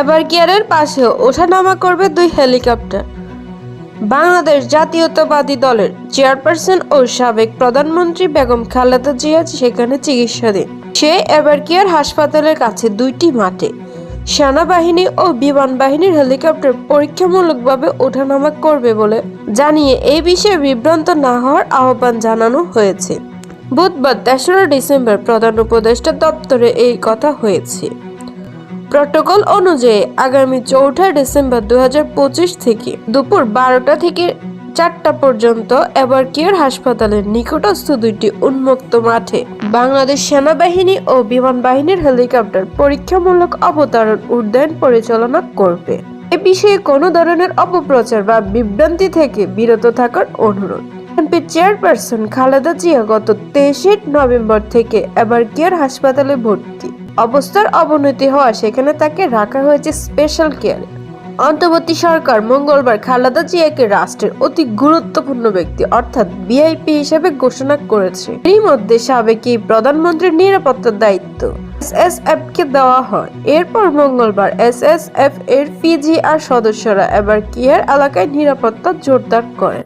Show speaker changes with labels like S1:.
S1: এবার গিয়ারের পাশেও ওঠানামা করবে দুই হেলিকপ্টার। বাংলাদেশ জাতীয়তাবাদী দলের চেয়ারপারসন ও সাবেক প্রধানমন্ত্রী বেগম খালেদা জিয়া সেখানে চিকিৎসাধীন। সে এবার কেয়ার হাসপাতালের কাছে দুইটি মাঠে। সেনাবাহিনী ও বিমান বাহিনীর হেলিকপ্টার পরীক্ষামূলকভাবে ওঠানামা করবে বলে জানিয়ে এই বিষয়ে বিভ্রান্ত না হওয়ার আহ্বান জানানো হয়েছে। বুধবার তেসরা ডিসেম্বর প্রধান উপদেষ্টা দপ্তরে এই কথা হয়েছে। প্রটোকল অনুযায়ী আগামী চৌঠা ডিসেম্বর দু হাজার পঁচিশ থেকে দুপুর বারোটা থেকে চারটা পর্যন্ত এবার কেয়ার হাসপাতালের নিকটস্থ দুইটি উন্মুক্ত মাঠে বাংলাদেশ সেনাবাহিনী ও বিমান বাহিনীর হেলিকপ্টার পরীক্ষামূলক অবতরণ উড্ডয়ন পরিচালনা করবে। এ বিষয়ে কোনো ধরনের অপপ্রচার বা বিভ্রান্তি থেকে বিরত থাকার অনুরোধ। বিএনপি চেয়ারপারসন খালেদা জিয়া গত তেইশে নভেম্বর থেকে এবার কেয়ার হাসপাতালে ভর্তি। অবস্থার অবনতি হওয়া সেখানে তাকে রাখা হয়েছে স্পেশাল কেয়ারে অন্তর্বর্তী সরকার মঙ্গলবার খালেদা জিয়াকে রাষ্ট্রের অতি গুরুত্বপূর্ণ ব্যক্তি অর্থাৎ ভিআইপি হিসেবে ঘোষণা করেছে। এরই মধ্যে সাবেক প্রধানমন্ত্রীর নিরাপত্তার দায়িত্ব এসএসএফ কে দেওয়া হয়। এরপর মঙ্গলবার এসএসএফ এর পিজিআর সদস্যরা এবার কেয়ার এলাকায় নিরাপত্তা জোরদার করেন।